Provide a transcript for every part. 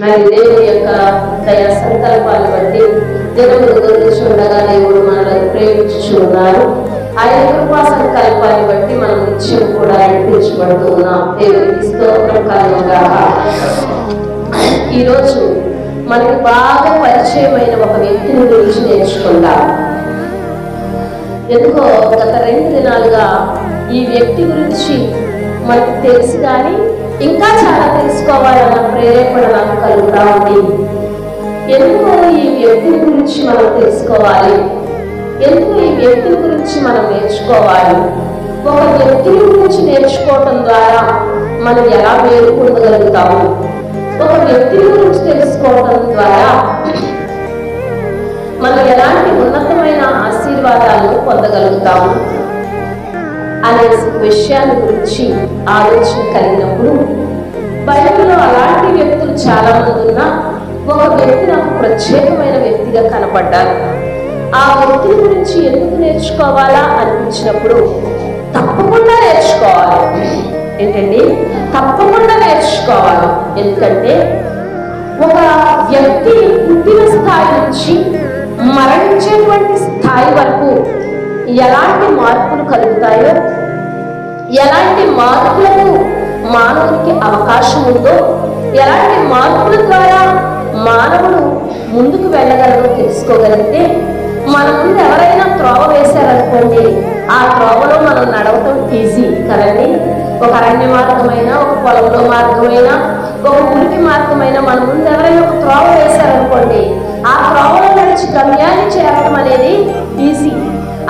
మరి దేవుని యొక్క దయా సంకల్పాలు బట్టి దినములు గురించి ఉండగా దేవుడు మనల్ని ప్రేమించుచున్నారు ఆయన కృపా సంకల్పాన్ని బట్టి మనం నిత్యం కూడా నడిపించబడుతూ ఉన్నాం. దేవునికి స్తోత్రం కారణంగా ఈరోజు మనకి బాగా పరిచయమైన ఒక వ్యక్తిని గురించి నేర్చుకుందాం. ఎందుకో గత రెండు దినాలుగా ఈ వ్యక్తి గురించి మనకు తెలుసు కానీ ఇంకా చాలా తెలుసుకోవాలన్న ప్రేరేపణ నాకు కలుగుతా ఉంది. ఎందుకు ఈ వ్యక్తి గురించి మనం తెలుసుకోవాలి? ఎందుకు ఈ వ్యక్తి గురించి మనం నేర్చుకోవాలి? ఒక వ్యక్తి గురించి నేర్చుకోవటం ద్వారా మనం ఎలా మేలు పొందగలుగుతాము? ఒక వ్యక్తి గురించి తెలుసుకోవటం ద్వారా మనం ఎలాంటి ఉన్నతమైన ఆశీర్వాదాలను పొందగలుగుతాము? అనే విషయాన్ని గురించి ఆలోచన కలిగినప్పుడు బైబిల్లో అలాంటి వ్యక్తులు చాలా మంది ఉన్నా ఒక వ్యక్తి నాకు ప్రత్యేకమైన వ్యక్తిగా కనపడ్డారు. ఆ వ్యక్తి గురించి ఎందుకు నేర్చుకోవాలా అనిపించినప్పుడు తప్పకుండా నేర్చుకోవాలి. ఏంటండి? తప్పకుండా నేర్చుకోవాలి. ఎందుకంటే ఒక వ్యక్తి పుట్టిన స్థాయి నుంచి మరణించేటువంటి స్థాయి వరకు ఎలాంటి మార్పులు కలుగుతాయో ఎలాంటి మార్పులకు మానవునికి అవకాశం ఉందో ఎలాంటి మార్పుల ద్వారా మానవుడు ముందుకు వెళ్ళగలరు తెలుసుకోగలిగితే మన ముందు ఎవరైనా త్రోవ వేశారనుకోండి ఆ త్రోవలో మనం నడవటం ఈజీ కదండి? ఒక అరణ్య మార్గమైన ఒక పొలంలో మార్గమైన ఒక ఉనికి మార్గమైన మన ముందు ఎవరైనా ఒక త్రోవ వేశారనుకోండి ఆ త్రోవలో నడిచి గమ్యాన్ని చేరటం అనేది ఈజీ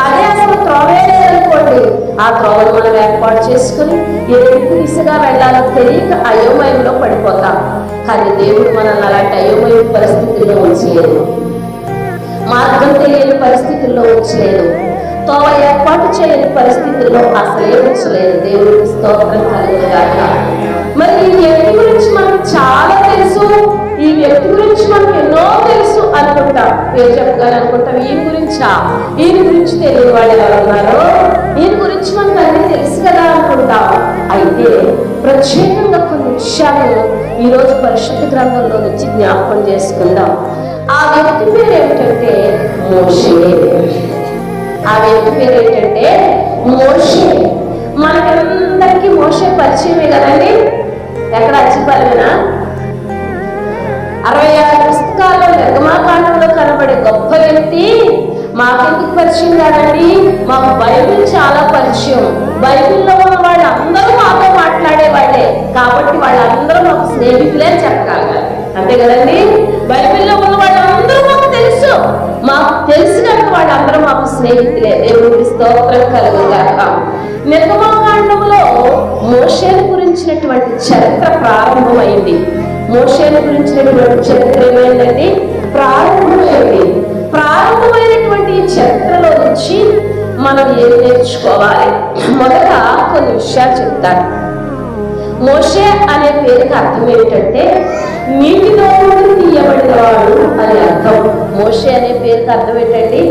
అదే అసలు త్రోవే లేదనుకోండి ఆ త్రోవను మనం ఏర్పాటు చేసుకుని ఏ దిశగా వెళ్ళాలో తెలియక అయోమయంలో పడిపోతాం. కానీ దేవుడు మనల్ని అలాంటి అయోమయ పరిస్థితుల్లో ఉంచలేదు. మార్గం తెలియని పరిస్థితుల్లో ఉంచలేదు. తోవ ఏర్పాటు చేయని పరిస్థితుల్లో అసలే ఉంచలేదు. దేవుడికి స్తోత్రం కలుగుగాక మరి ఈ వ్యక్తి గురించి మనకు చాలా తెలుసు. ఈ వ్యక్తి గురించి మనకు ఎన్నో అనుకుంటా పేరు చెప్పగానే అనుకుంటాం ఈయన గురించా? ఈయన గురించి తెలియని వాళ్ళు ఎలా ఉన్నారో? ఈయన గురించి మనకు అన్ని తెలుసు కదా అనుకుంటాం. అయితే ప్రత్యేకంగా కొన్ని విషయాలు ఈరోజు పరిశుద్ధ గ్రంథంలో నుంచి జ్ఞాపకం చేసుకుందాం. ఆ వ్యక్తి పేరు ఏమిటంటే మోషే. ఆ వ్యక్తి పేరు ఏంటంటే మోషే. మనకందరికీ మోషే పరిచయమే కదండి? ఎక్కడ? అచ్చిపల్లెనా అరవై ఆరు పుస్తకాల్లో నిర్గమాకాండంలో కనబడే గొప్ప వ్యక్తి మాకెందుకు పరిచయం కాదండి మాకు బైబిల్ చాలా పరిచయం. బైబిల్లో ఉన్న వాళ్ళు అందరూ మాతో మాట్లాడేవాళ్ళే. కాబట్టి వాళ్ళందరూ మాకు స్నేహితులే అని చెప్పగలగాలి. అంతే కదండి? బైబిల్లో ఉన్న వాళ్ళందరూ మాకు తెలుసు. మాకు తెలిసినట్టు వాళ్ళందరూ మాకు స్నేహితులే. దేవుడికి స్తోత్రం కలుగుగాక. నిర్గమాకాండంలో మోషేల గురించినటువంటి చరిత్ర ప్రారంభమైంది. మోషేను గురించినటువంటి చరిత్ర ఏమైందండి ప్రారంభమైంది ప్రారంభమైనటువంటి చరిత్రలో నుంచి మనం ఏం నేర్చుకోవాలి? మొదట కొన్ని విషయాలు చెప్తాను. మోషే అనే పేరుకి అర్థం ఏంటంటే నీటిలో నుండి తీయబడినవాడు అని అర్థం. మోషే అనే పేరుకి అర్థం ఏంటండి?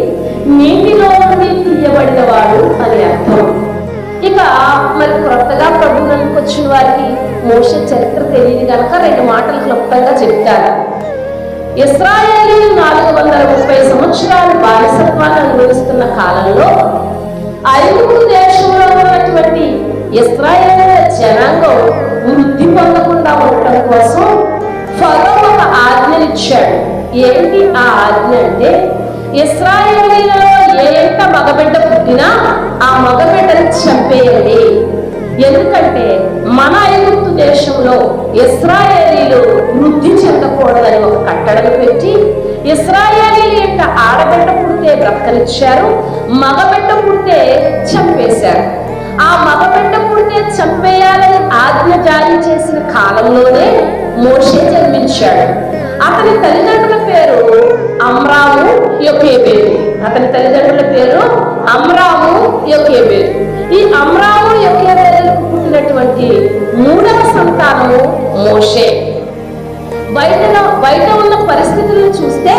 నీటిలో నుండి తీయబడినవాడు అని అర్థం. ఇక మరి కొత్తగా ప్రభుత్వానికి వచ్చిన వారికి మోష చరిత్ర తెలియదు కనుక రెండు మాటలు క్లుప్తంగా చెప్తారు ఇస్రాయేలీ నాలుగు వందల ముప్పై సంవత్సరాలు బానిసత్వాన్ని అనుభవిస్తున్న కాలంలో ఐదుగురు దేశంలో ఉన్నటువంటి ఇస్రాయేల్ జనాంగం వృద్ధి పొందకుండా ఉండటం కోసం ఫరో ఒక ఆజ్ఞనిచ్చాడు ఏంటి ఆ ఆజ్ఞ అంటే ఇస్రాయేలీలలో ఏ ఎంత మగబిడ్డ పుట్టినా ఆ మగబిడ్డని చంపేయండి. ఇస్రాయేలీలు వృద్ధి చెందకూడదని ఒక కట్టడం పెట్టి ఇస్రాయేలీల యొక్క ఆడబిడ్డ పుడితే బ్రతకనిచ్చారు మగబిడ్డ పుడితే చంపేశారు. ఆ మగబిడ్డ పుడితే చంపేయాలని ఆజ్ఞ జారీ చేసిన కాలంలోనే మోషే జన్మించాడు. అతని తల్లిదండ్రుల పేరు అమ్రాము యొకేబేరు అతని తల్లిదండ్రుల పేరు అమ్రాము యొకేబేరు ఈ అమ్రాము యొకేబేరులకు పుట్టినటువంటి మూడవ సంతానము మోషే. బయటలో బయట ఉన్న పరిస్థితులను చూస్తే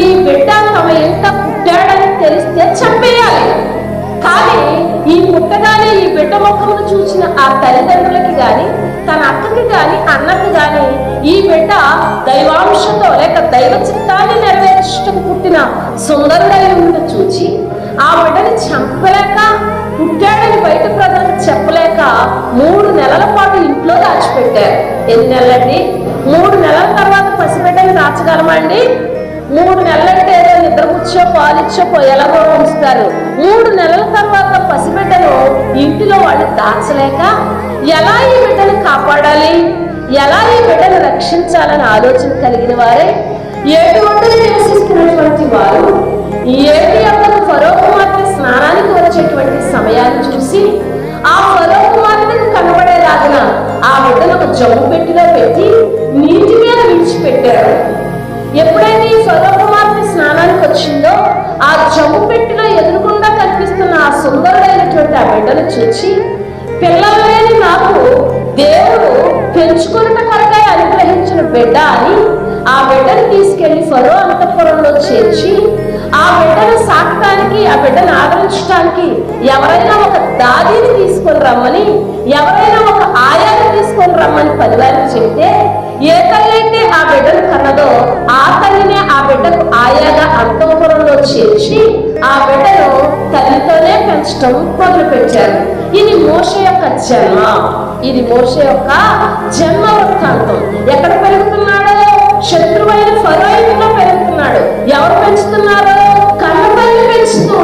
ఈ బిడ్డ తమ ఇంట పుట్టాడని తెలిస్తే చంపేయాలి. కానీ ఈ పుట్టగానే ఈ బిడ్డ ముఖమును చూసిన ఆ తల్లిదండ్రులకి గాని తన అక్కకి గాని అన్నకి గాని ఈ బిడ్డ దైవాంశంతో లేక దైవ చిత్తాన్ని నెరవేర్చడం పుట్టిన సుందరుడై ఉండి చూచి ఆ బిడ్డని చంపలేక మూడు నెలల పాటు ఇంట్లో దాచిపెట్టారు. ఎన్ని నెలలండి? మూడు నెలల తర్వాత పసిబిడ్డని దాచగలమండి మూడు నెలలంటే ఏదో నిద్రపుచ్చో పాలిచ్చో ఎలాగో ఉంచుతారు. మూడు నెలల తర్వాత పసిబిడ్డను ఇంటిలో వాళ్ళు దాచలేక ఎలా ఈ బిడ్డను కాపాడాలి? ఎలా ఈ బిడ్డను రక్షించాలని ఆలోచన కలిగిన వారే ఏడు వందలు నివసిస్తున్నటువంటి వారు ఏడు ఏటి యొక్క ఫరో కుమార్తె స్నానానికి వచ్చేటువంటి సమయాన్ని చూసి ఆ జమ్ము పెట్టిలో పెట్టి నీటి మీద విడిచిపెట్టారు. ఎప్పుడైతే ఈ ఫరో కుమార్తె స్నానానికి వచ్చిందో ఆ జమ్ము పెట్టిలో ఎదురుకుండా కనిపిస్తున్న ఆ సుందరుడైనటువంటి ఆ బిడ్డను చూచి పిల్లలు లేని నాకు దేవుడు పెంచుకున్న కొరకై అనుగ్రహించిన బిడ్డ అని ఆ బిడ్డను తీసుకెళ్ళి ఫరో అంతఃపురంలో చేర్చి ఆ బిడ్డను సాకటానికి ఆ బిడ్డను ఆదరించడానికి ఎవరైనా ఒక దాదిని తీసుకొని రమ్మని ఎవరైనా ఒక ఆయాని తీసుకొని రమ్మని పదివారికి చెప్తే ఏ తల్లి అయితే ఆ బిడ్డను కన్నదో ఆ తల్లినే ఆ బిడ్డకు ఆయాగా అంతఃపురంలో చేర్చి ఆ బిడ్డను తల్లితోనే పెంచడం మొదలు పెట్టారు ఇది మోష యొక్క జన్మ. ఇది మోష యొక్క జన్మ వృత్తాంతం. ఎక్కడ పెరుగుతున్నాడు శత్రువైన ఫరో పెరుగుతున్నాడు ఎవరు పెంచుతున్నారు? కన్న పెంచుతూ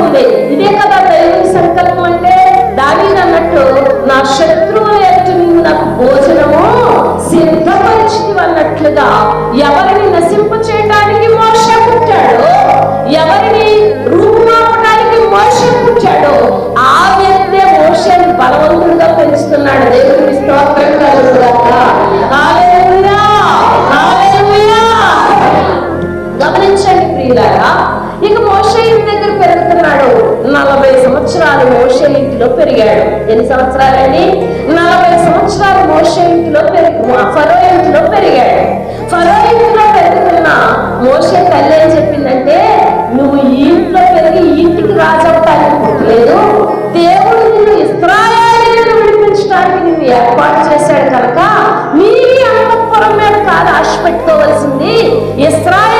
ఇంటిలో పెరిగాడు. ఎన్ని సంవత్సరాలండి నలభై సంవత్సరాలు మోసే ఇంట్లో పెరిగి ఫరో ఇంటిలో పెరిగాడు. ఫరో ఇంటిలో పెరుగుతున్న మోసే తల్లి ఏం చెప్పిందంటే నువ్వు ఈ ఇంట్లో పెరిగి ఇంటికి రాజవుతానికి లేదు దేవుడు నిన్ను ఇస్రాయాలను విడిపించడానికి నువ్వు ఏర్పాటు చేశాడు కనుక నీవి అంతఃపురం మీద కాదు ఆశ పెట్టుకోవాల్సింది ఇస్రాయల్